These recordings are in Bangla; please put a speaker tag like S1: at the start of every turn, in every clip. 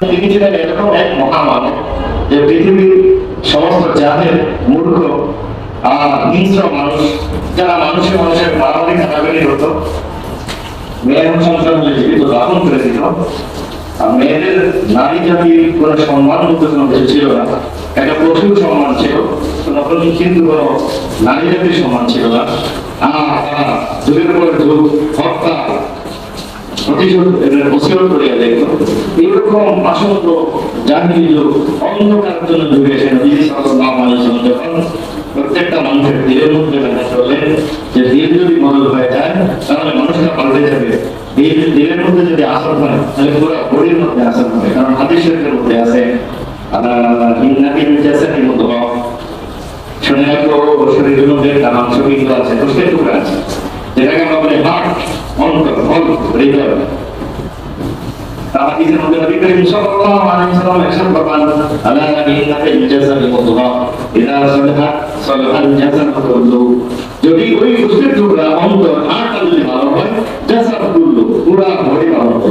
S1: তিনি ছিলেন এরকম এক মহামানব যে পৃথিবীর সমস্ত জাতের মূর্খ আর হিংস্র মানুষ, যারা মানুষের মানুষের মারামারি কাটাকাটি হতো মেয়ের সন্তান হলে জীবিত, দাফন করে দিত। আর মেয়েদের নারী জাতির কোনো সম্মান মতো কোনো কিছু ছিল না। একটা প্রচুর সম্মান ছিল তখন কিন্তু কোনো নারী জাতির সম্মান ছিল না। আর যুগের পর যুগ হত্যা প্রত্যেকটা মানুষের দিলের মধ্যে তাহলে মানুষটা পাল্টে যাবে। দিল মধ্যে যদি আসর হয়, তাহলে পুরো বডির মধ্যে কারণ হাদিস শরীফের মধ্যে আছে। আল্লাহ ইন্নাকি জাসাদি মুদগা। শরীরের মধ্যে আছে। যেটাকে আমরা বলি হার্ট অন্তর মন হৃদয় হাদিসের মধ্যে নবী করিম সাল্লাল্লাহু আলাইহি ওয়াসাল্লাম ইরশাদ করেন আলা ইন্না ফিল জাসাদি মুদগা ইদা সালাহা সালাহাল জাসাদ কুল্লু যদি ওই গোষ্ঠের টুকরা অন্তর হার্টটা যদি ভালো হয়, জাসাদ কুল্লু পুরা বডি ভালো হবে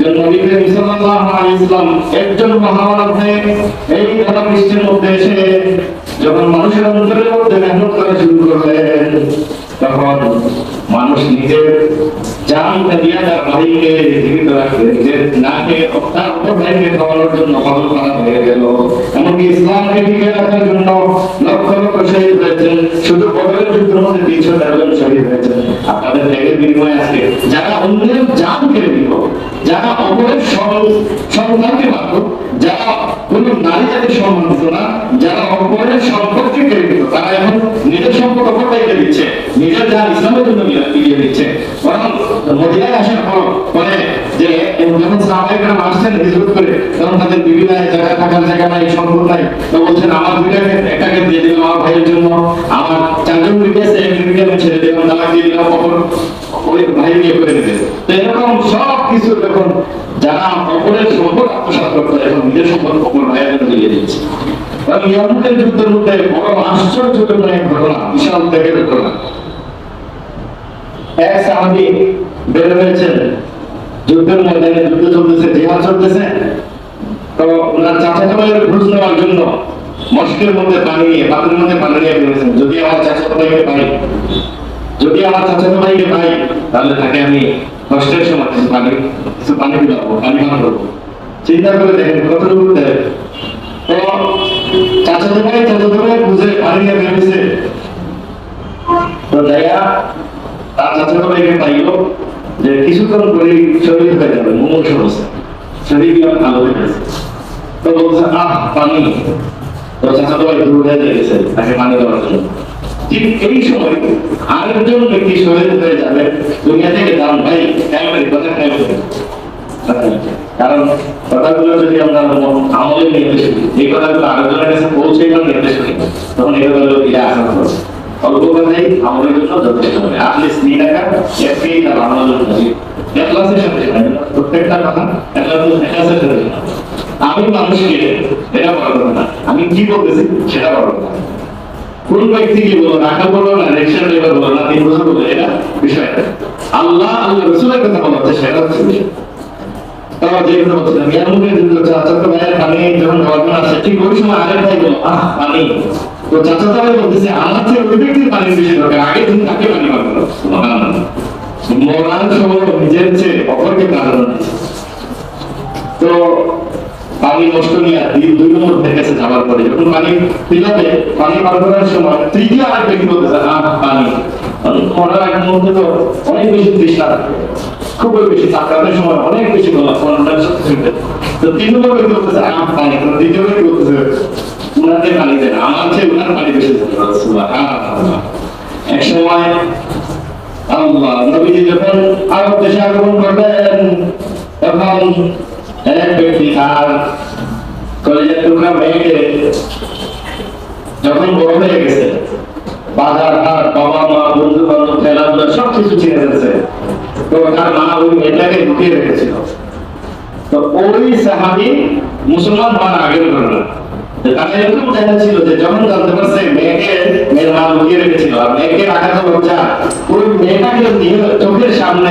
S1: যে নবী করিম সাল্লাল্লাহু আলাইহি ওয়াসাল্লাম একজন মহামানব হয়ে এই ধরা পৃষ্ঠের মধ্যে এসে যখন মানুষের অন্তরের মধ্যে মেহনত করা শুরু করলেন, তখন মানুষ নিজের জানটা দিয়ে তার ভাইকে জীবিত রাখবে নিজের নাকে তার অপর ভাইকে খাওয়ানোর জন্য পাগল করা হয়ে গেল। এমনকি ইসলামকে টিকে রাখার জন্য লক্ষ লক্ষ শহীদ হয়েছেন, শুধু বদলের যুদ্ধের মধ্যে তিনশো তেরো জন শহীদ হয়েছেন। আপনাদের ত্যাগের বিনিময়ে আজকে যারা অন্যের জান কেড়ে দিল যারা অপরের সরল সন্তানকে মারত যারা কোন নারী জাতির সম্মান দিত না, যারা অপরের সম্পর্কে কেড়ে দিত তারা এখন নিজের সম্পদ কেড়ে দিচ্ছে নিজের যা ইসলামের জন্য বিলিয়ে দিচ্ছে বরং মদিনায় আসার পর আসছেন হিজরত করে তখন তাদের বিভিন্ন জায়গায় থাকার জায়গা নাই, সম্পদ নাই, তো বলছেন আমার দুইটাকে একটাকে দিয়ে দিলাম আমার ভাইয়ের জন্য, আমার চারজন আছে এক বিকে আমি ছেড়ে দিলাম তালাক দিয়ে দিলাম অপর ওই ভাই নিয়ে করে দিতে তো এরকম সব কিছু যখন যারা অপরের সম্পদ আত্মসাৎ করতো, এখন নিজের সম্পদ অপর ভাইয়ের জন্য দিয়ে দিচ্ছে। কারণ ইয়ামুকের যুদ্ধের মধ্যে বড় আশ্চর্যজনক এক ঘটনা, বিশাল ত্যাগের ঘটনা এক সাহাবি বের হয়েছেন যুদ্ধের ময়দানে যুদ্ধ চলতেছে জিহাদ চলতেছে। তো ওনার চাচাতো ভাইয়ের ঘুষ নেওয়ার জন্য মস্কের মধ্যে পানি নিয়ে পাত্রের মধ্যে পানি নিয়ে বেরোছেন যদি আমার চাচাতো ভাইকে পাই, যদি আমার চাচাতো ভাইকে পাই, তাহলে তাকে আমি কষ্টের সময় কিছু পানি কিছু পানি পিলাবো, পানি পান করব। চিন্তা করে দেখেন কতটুকু দেয়। তো চাচাতো ভাই চাচাতো ভাই বুঝে পানি নিয়ে বেরোছে তো জায়গা তার চাচাতো ভাইকে পাইলো যে কিছুক্ষণ পরে শরীর হয়ে যাবে, মুমূর্ষ অবস্থা। শরীর বিরাট ভালো হয়ে গেছে? তো বলছে, আহ, পানি। তো ভাই দূর হয়ে গেছে, তাকে পানি দেওয়ার জন্য। ঠিক এই সময় আরেকজন ব্যক্তি শহীদ হয়ে যাবে, দুনিয়া থেকে দাম ভাই কথা খাই কারণ কথাগুলো যদি আমরা আমলে এই কথাগুলো কাছে পৌঁছে গেলে তখন এই কথাগুলো হবে অল্প কথাই আমলের জন্য যথেষ্ট হবে। আপনি স্ত্রী টাকা তার জন্য। আমি মানুষকে এটা বড় না। আমি কি বলতেছি? সেটা বড় কথা। কোন ব্যক্তি কি বলব রাখা বলব না রিক্সা ড্রাইভার বলব না তিন বছর বলব এটা বিষয় আল্লাহ আল্লাহ রসুলের কথা বলা হচ্ছে, সেটা হচ্ছে বিষয়। বলো তো পানি নষ্ট নিয়ে দুই নম্বর কাছে যাওয়ার পরে যখন পানি পিলাতে পানি পান করার সময় তৃতীয় আরেক ব্যক্তি বলতেছে আহ, পানি। কারণ মরার এক মুহূর্তে তো অনেক বেশি তৃষ্ণা খুবই বেশি চাকরাতের সময় অনেক বেশি গলা ফোনটা তো তিন নম্বর ব্যক্তি বলতেছে আহ, পানি। তো দ্বিতীয় ব্যক্তি বলতেছে উনাদের পানি দেন, আমার চেয়ে উনার পানি বেশি। এক সময় আল্লাহ নবীজি যখন আরব দেশে আগমন করবেন তখন এক ব্যক্তি কলেজের টুকরা যখন বড় হয়ে গেছে বাজার হাট বাবা মা বন্ধু বান্ধব খেলাধুলা সব কিছু ছেড়ে তো তার মা ওই মেয়েটাকে ঢুকিয়ে রেখেছিল তো ওই সাহাবি মুসলমান হওয়ার আগের ঘটনা তো তারা এরকম জায়গা ছিল যে যখন জানতে পারছে মেয়েকে মেয়ের লুকিয়ে রেখেছিল আর মেয়েকে রাখা ওই মেয়েটাকে চোখের সামনে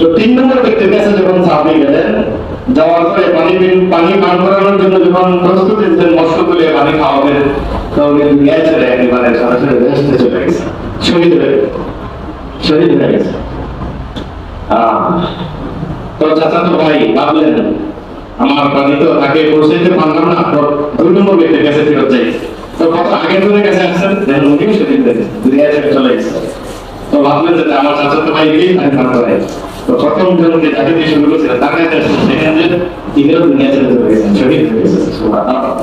S1: তো তিন নম্বর ব্যক্তির কাছে যখন সাহাবি গেলেন, যাওয়ার পরে পানি পিন- পানি করানোর জন্য যখন প্রস্তুতি দিতেন মস্ত তুলে পানি খাওয়াবেন তখন উনি দুনিয়া ছেড়ে একেবারে সরাসরি বেহেশতে চলে গেছে। শহীদ হয়ে। শহীদ হয়ে গেছে। তো চাচা তো ভাই ভাবলেন, আমার পানি তো তাকে পৌঁছাইতে পারলাম না, তো দুই নম্বর ব্যক্তির কাছে ফেরত যাই। তো কত আগের জনের কাছে আসছেন? দেখেন উনিও শহীদ হয়ে গেছে দুনিয়া চলে গেছে। তো ভাবলেন যে আমার চাচা তো ভাই গেলেই পানি পান করাই তো প্রথম জনকে যাকে দিয়ে শুরু করছিল তাকে যে তিনিও দুনিয়া চলে গেছেন শহীদ হয়ে গেছে সুবহানাল্লাহ।